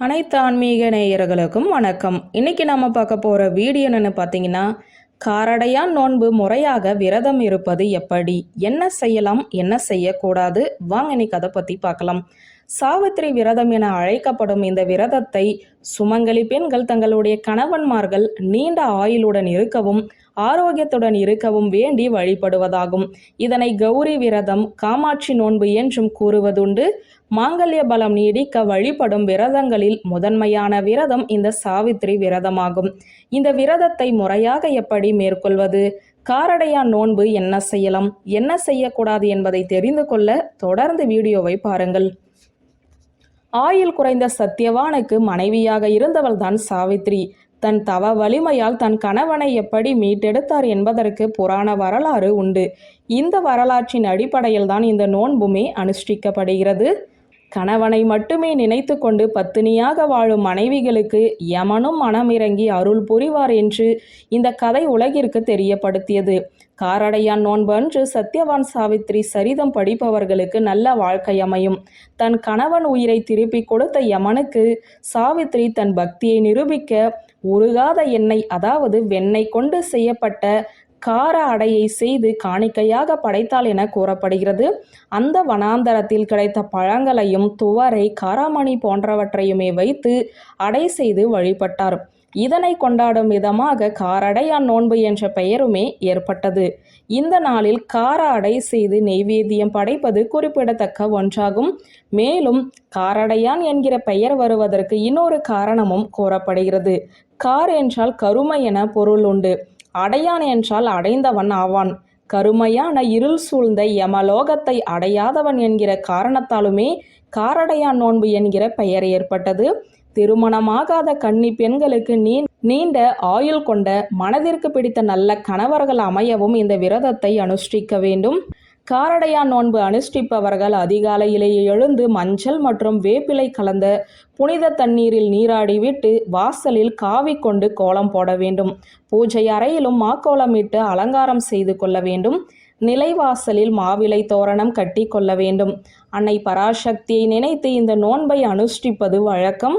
அனைத்து ஆன்மீக நேயர்களுக்கும் வணக்கம். இன்னைக்கு நம்ம பார்க்க போகிற வீடியோ என்னன்னு பார்த்தீங்கன்னா காரடையான் நோன்பு முறையாக விரதம் இருப்பது எப்படி? என்ன செய்யலாம்? என்ன செய்யக்கூடாது? வாங்க இன்னைக்கு அதை பற்றி பார்க்கலாம். சாவித்திரி விரதம் என அழைக்கப்படும் இந்த விரதத்தை சுமங்கலி பெண்கள் தங்களுடைய கணவன்மார்கள் நீண்ட ஆயுளுடன் இருக்கவும் ஆரோக்கியத்துடன் இருக்கவும் வேண்டி வழிபடுவதாகும். இதனை கௌரி விரதம் காமாட்சி நோன்பு என்றும் கூறுவதுண்டு. மாங்கல்ய பலம் நீடிக்க வழிபடும் விரதங்களில் முதன்மையான விரதம் இந்த சாவித்திரி விரதமாகும். இந்த விரதத்தை முறையாக எப்படி மேற்கொள்வது? காரடையான் நோன்பு என்ன செய்யலாம்? என்ன செய்யக்கூடாது என்பதை தெரிந்து கொள்ள தொடர்ந்து வீடியோவை பாருங்கள். ஆயுள் குறைந்த சத்தியவானுக்கு மனைவியாக இருந்தவள்தான் சாவித்ரி. தன் தவ வலிமையால் தன் கணவனை எப்படி மீட்டெடுத்தார் என்பதற்கு புராண வரலாறு உண்டு. இந்த வரலாற்றின் அடிப்படையில் தான் இந்த நோன்புமே அனுஷ்டிக்கப்படுகிறது. கணவனை மட்டுமே நினைத்து கொண்டு பத்தினியாக வாழும் மனைவிகளுக்கு யமனும் மனமிறங்கி அருள் புரிவார் என்று இந்த கதை உலகிற்கு தெரியப்படுத்தியது. காரடையான் நோன்பு அன்று சத்யவான் சாவித்ரி சரிதம் படிப்பவர்களுக்கு நல்ல வாழ்க்கை அமையும். தன் கணவன் உயிரை திருப்பி கொடுத்த யமனுக்கு சாவித்ரி தன் பக்தியை நிரூபிக்க உருகாத எண்ணெய் அதாவது வெண்ணெய் கொண்டு செய்யப்பட்ட கார அடையை செய்து காணிக்கையாக படைத்தாள் என கூறப்படுகிறது. அந்த வனாந்தரத்தில் கிடைத்த பழங்களையும் துவரை காராமணி போன்றவற்றையுமே வைத்து அடை செய்து வழிபட்டார். இதனை கொண்டாடும் விதமாக காரடையான் நோன்பு என்ற பெயருமே ஏற்பட்டது. இந்த நாளில் கார அடை செய்து நெய்வேத்தியம் படைப்பது குறிப்பிடத்தக்க ஒன்றாகும். மேலும் காரடையான் என்கிற பெயர் வருவதற்கு இன்னொரு காரணமும் கூறப்படுகிறது. கார் என்றால் கருமை என பொருள் உண்டு. அடையான் என்றால் அடைந்தவன் ஆவான். கருமையான இருள் சூழ்ந்த யமலோகத்தை அடையாதவன் என்கிற காரணத்தாலுமே காரடையான் நோன்பு என்கிற பெயர் ஏற்பட்டது. திருமணமாகாத கன்னி பெண்களுக்கு நீ நீண்ட ஆயுள் கொண்ட மனதிற்கு பிடித்த நல்ல கணவர்கள் அமையவும் இந்த விரதத்தை அனுஷ்டிக்க வேண்டும். காரடையா நோன்பு அனுஷ்டிப்பவர்கள் அதிகாலையிலேயே எழுந்து மஞ்சள் மற்றும் வேப்பிலை கலந்த புனித தண்ணீரில் நீராடிவிட்டு வாசலில் காவி கொண்டு கோலம் போட வேண்டும். பூஜை அறையிலும் மாக்கோலமிட்டு அலங்காரம் செய்து கொள்ள வேண்டும். நிலைவாசலில் மாவிலை தோரணம் கட்டி கொள்ள வேண்டும். அன்னை பராசக்தியை நினைத்து இந்த நோன்பை அனுஷ்டிப்பது வழக்கம்.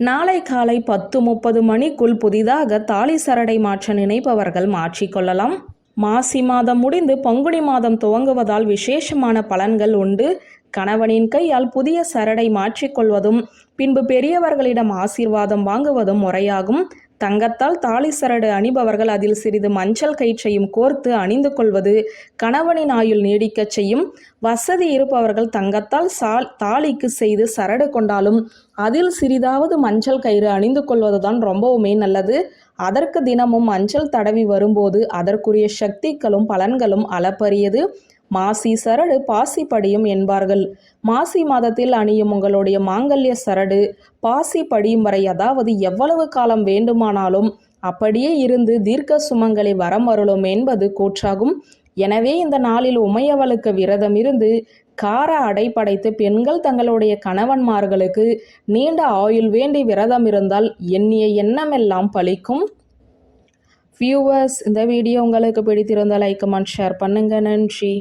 நாளை காலை பத்து முப்பது மணிக்குள் புதிதாக தாலி சரடை மாற்ற நினைப்பவர்கள் மாற்றிக்கொள்ளலாம் மாசி மாதம் முடிந்து பங்குனி மாதம் துவங்குவதால் விசேஷமான பலன்கள் உண்டு. கணவனின் கையால் புதிய சரடை மாற்றிக்கொள்வதும் பின்பு பெரியவர்களிடம் ஆசீர்வாதம் வாங்குவதும் முறையாகும். தங்கத்தால் தாலி சரடு அணிபவர்கள் அதில் சிறிது மஞ்சள் கயிற்றையும் கோர்த்து அணிந்து கொள்வது கணவனின் ஆயுள் நீடிக்கச் செய்யும். வசதி இருப்பவர்கள் தங்கத்தால் சால் தாலிக்கு செய்து சரடு கொண்டாலும் அதில் சிறிதாவது மஞ்சள் கயிறு அணிந்து கொள்வதுதான் ரொம்பவுமே நல்லது. அதற்கு தினமும் மஞ்சள் தடவி வரும்போது அதற்குரிய சக்திகளும் பலன்களும் அளப்பரியது. மாசி சரடு பாசி படியும் என்பார்கள். மாசி மாதத்தில் அணியும் உங்களுடைய மாங்கல்ய சரடு பாசி படியும் வரை அதாவது எவ்வளவு காலம் வேண்டுமானாலும் அப்படியே இருந்து தீர்க்க சுமங்களை வரம் வருளும் என்பது கூற்றாகும். எனவே இந்த நாளில் உமையவளுக்கு விரதம் இருந்து கார அடைப்படைத்து பெண்கள் தங்களுடைய கணவன்மார்களுக்கு நீண்ட ஆயுள் வேண்டி விரதம் இருந்தால் எண்ணிய எண்ணமெல்லாம் பலிக்கும். வியூவர்ஸ் இந்த வீடியோ உங்களுக்கு பிடித்திருந்தால் லைக் கமெண்ட் ஷேர் பண்ணுங்கள் நன்றி.